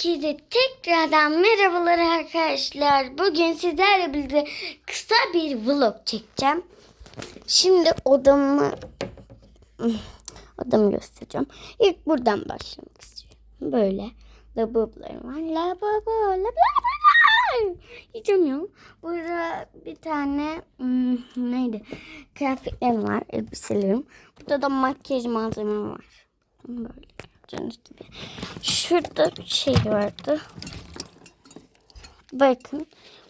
Herkese tekrardan merhabalar arkadaşlar. Bugün sizlerle birlikte kısa bir vlog çekeceğim. Şimdi odamı odamı göstereceğim. İlk buradan başlamak istiyorum. Böyle lavablarım var. Lavabo, lavabo. Yiyemiyorum. Burada bir tane hmm, neydi? Kıyafetlerim var, elbiselerim. Burada da makyaj malzemem var. Böyle gördüğünüz gibi. Şurada bir şey vardı. Bakın.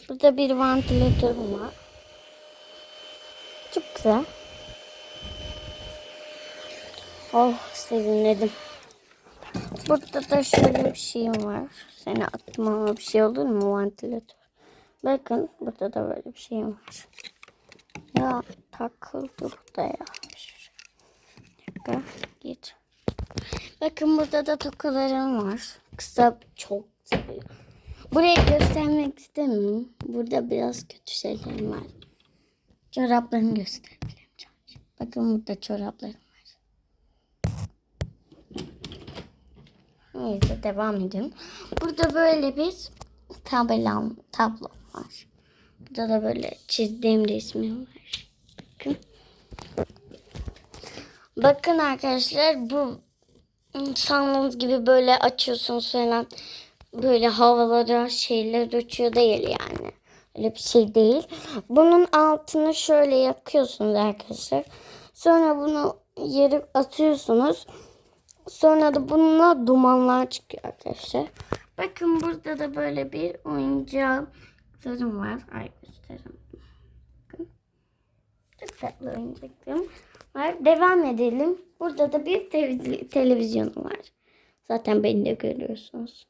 Burada bir vantilatörüm var. Çok güzel. Oh serinledim. Burada da şöyle bir şeyim var. Seni atmama bir şey olur mu vantilatör? Bakın burada da böyle bir şeyim var. Ya takıldı burada ya. Bir dakika git. Bakın burada da tokalarım var. Kısa çok seviyorum. Burayı göstermek istemiyorum. Burada biraz kötü şeylerim var. Çoraplarımı gösterebilirim. Bakın burada çoraplarım var. Neyse devam edelim. Burada böyle bir tabelam, tablo var. Burada da böyle çizdiğim resmim var. Bakın. Bakın arkadaşlar bu sandığınız gibi böyle açıyorsunuz falan böyle havalara şeyler uçuyor değil yani. Öyle bir şey değil. Bunun altını şöyle yakıyorsunuz arkadaşlar. Sonra bunu yere atıyorsunuz. Sonra da bununla dumanlar çıkıyor arkadaşlar. Bakın burada da böyle bir oyuncaklarım var. Ay göstereyim. Bakın. Çok tatlı oyuncaklarım var. Devam edelim. Burada da bir televiz- televizyonum var. Zaten beni de görüyorsunuz.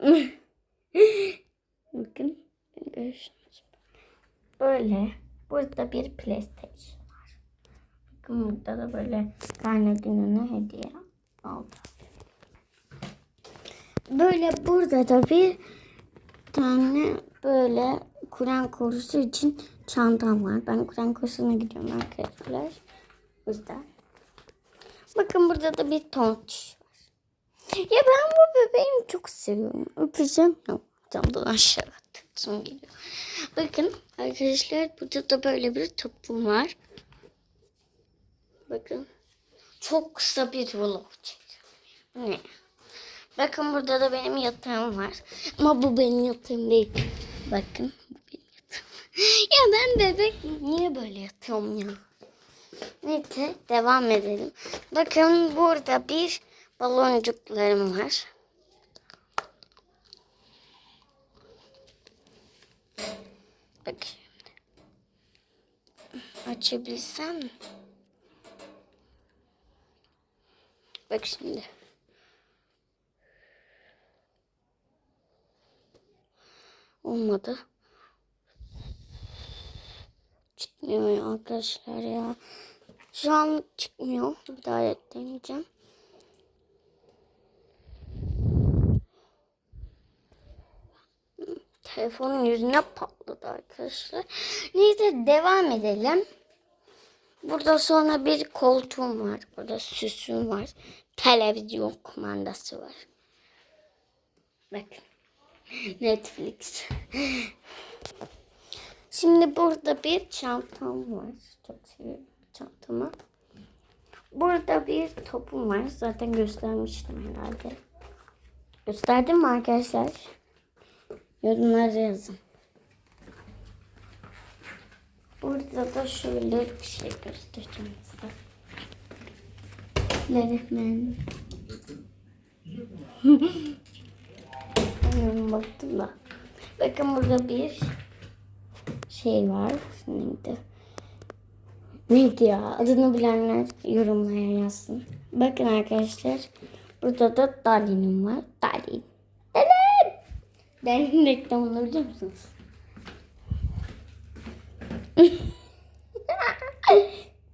Bakın. Görüyorsunuz. Böyle. Burada bir PlayStation var. Bakın burada da böyle karne gününe hediye aldım. Böyle burada da bir tane böyle Kur'an kursu için çantam var. Ben Kur'an kursuna gidiyorum arkadaşlar. Yüzden. Bakın burada da bir tontiş var. Ya ben bu bebeğimi çok seviyorum. Öpeceğim ya. Camdan aşağı atıyorsun geliyor. Bakın arkadaşlar burada da böyle bir topum var. Bakın. Çok kısa bir vlog çekiyorum. Ne? Bakın burada da benim yatağım var. Ama bu benim yatağım değil. Bakın bu benim yatağım. ya ben bebek niye böyle yatıyorum ya? Neyse devam edelim. Bakın burada bir baloncuklarım var. Bak şimdi. Açabilsem mi? Bak şimdi. Olmadı. Çıkmıyor arkadaşlar ya. Şu an çıkmıyor. Bir daha deneyeceğim. Telefonun yüzüne patladı arkadaşlar. Neyse devam edelim. Burada sonra bir koltuğum var. Burada süsüm var. Televizyon kumandası var. Bakın. Netflix. Şimdi burada bir çantam var. Çok seviyorum çantamı. Burada bir topum var. Zaten göstermiştim herhalde. Gösterdim mi arkadaşlar? Yorumlara yazın. Burada da şöyle bir şey göstereceğim size. Hemen baktım da. Bakın burada bir şey var. Neydi? Neydi ya? Adını bilenler yorumlara yazsın. Bakın arkadaşlar. Burada da Dali'nim var. Dali. Dali. Dali'nin reklamını biliyor musunuz?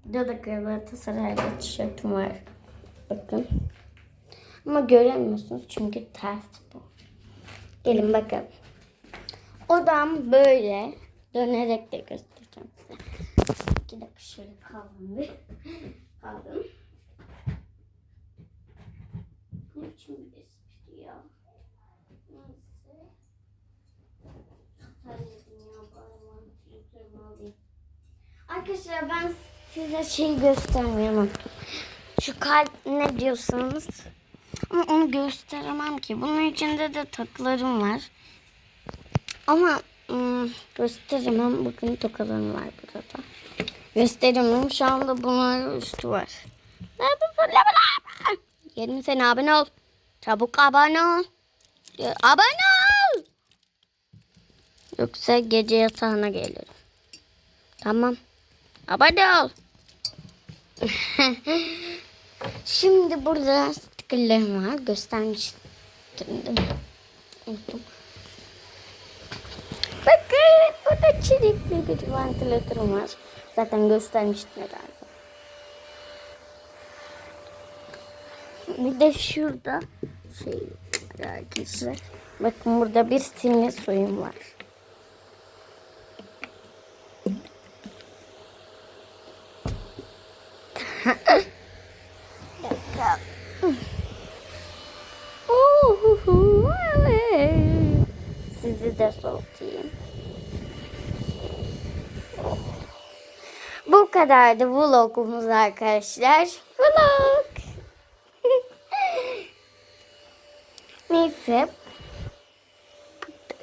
Burada da Galatasaray'da tişörtüm var. Bakın. Ama göremiyorsunuz çünkü ters bu. Gelin bakın. Odam böyle. Dönerek de göstereceğim size. İki dakika şöyle kaldım bir. Kaldım. Ne biçim bir espri ya. Neyse. Halledin ya bari mantıklarımı alayım. Arkadaşlar ben size şey göstermeyi unuttum. Şu kalp ne diyorsanız ama onu gösteremem ki. Bunun içinde de takılarım var. Ama ım, gösteremem. Bakın tokalarım var burada. Gösteremem. Şu anda bunlar üstü var. Ne yapıyorsun? Yerim seni abone ol. Çabuk abone ol. Abone ol. Yoksa gece yatağına gelirim. Tamam. Abone ol. Şimdi burada stickerlerim var. Göstermiştim? Unuttum. Bakın burada çelikli bir ventilatörüm var. Zaten göstermiştim herhalde. Bir de şurada şey arkadaşlar. Bakın burada bir simli suyum var. Dakika. Sizi de soğutayım. Bu kadardı vlogumuz arkadaşlar. Vlog. Neyse.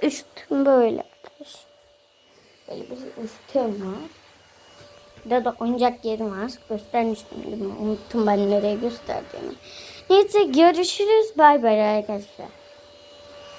Üstüm böyle. Böyle bir üstüm var. Burada da oyuncak yerim var. Göstermiştim değil mi? Unuttum ben nereye gösterdiğimi. Neyse görüşürüz. Bay bay arkadaşlar.